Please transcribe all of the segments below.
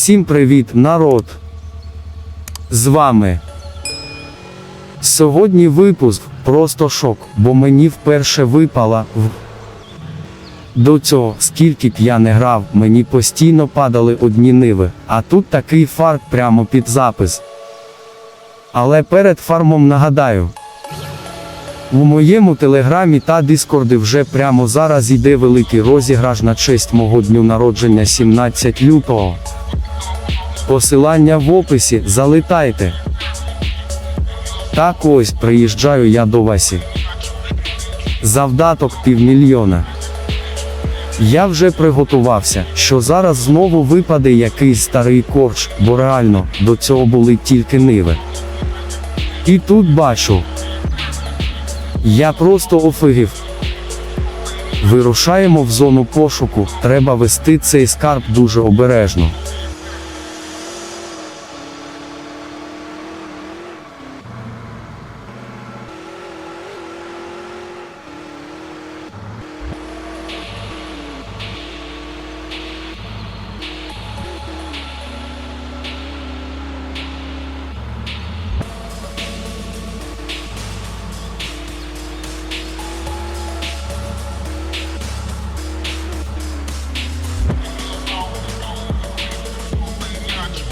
Всім привіт, народ! З вами. Сьогодні випуск просто шок, бо мені вперше випала в. До цього, скільки б я не грав, мені постійно падали одні ниви, а тут такий фарт прямо під запис. Але перед фармом нагадаю. У моєму телеграмі та Дискорді вже прямо зараз йде великий розіграш на честь мого дню народження 17 лютого. Посилання в описі, залетайте. Так ось приїжджаю я до Васі. Завдаток півмільйона. Я вже приготувався, що зараз знову випаде якийсь старий корч, бо реально, до цього були тільки ниви. І тут бачу. Я просто офигів. Вирушаємо в зону пошуку, треба вести цей скарб дуже обережно.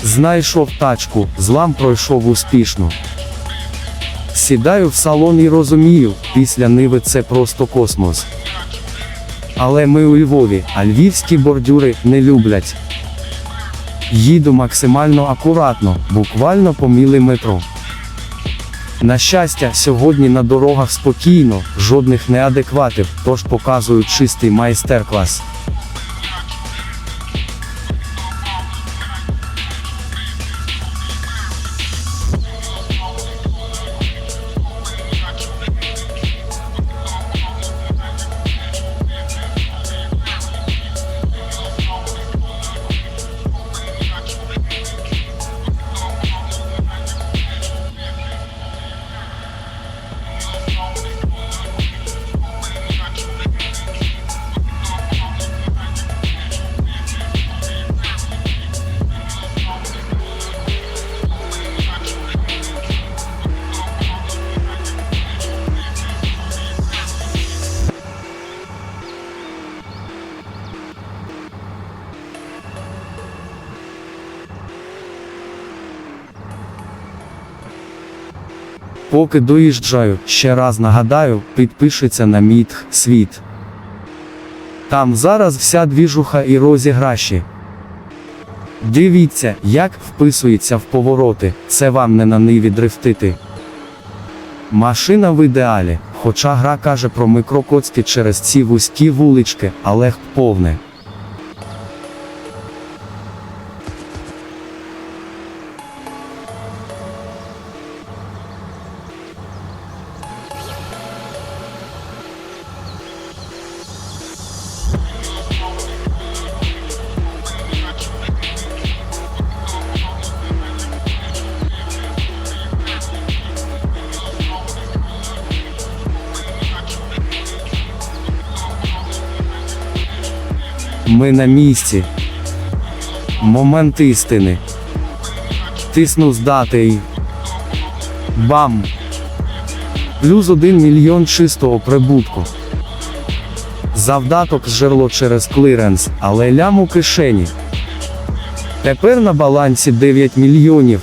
Знайшов тачку, злам пройшов успішно. Сідаю в салон і розумію, після ниви це просто космос. Але ми у Львові, а львівські бордюри не люблять. Їду максимально акуратно, буквально по міліметру. На щастя, сьогодні на дорогах спокійно, жодних неадекватів, тож показую чистий майстер-клас. Поки доїжджаю, ще раз нагадаю, підпишіться на мій тх світ. Там зараз вся двіжуха і розіграші. Дивіться, як вписується в повороти, це вам не на ниві дрифтити. Машина в ідеалі, хоча гра каже про микрокоцки через ці вузькі вулички, але повне. Ми на місці. Момент істини. Тисну здати і. Бам! Плюс 1 мільйон чистого прибутку. Завдаток зжерло через клиренс, але лям у кишені. Тепер на балансі 9 мільйонів.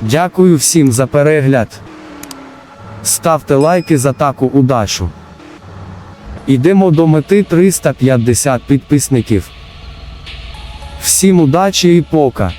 Дякую всім за перегляд. Ставте лайки за таку удачу. Ідемо до мети 350 підписників. Всім удачі і пока!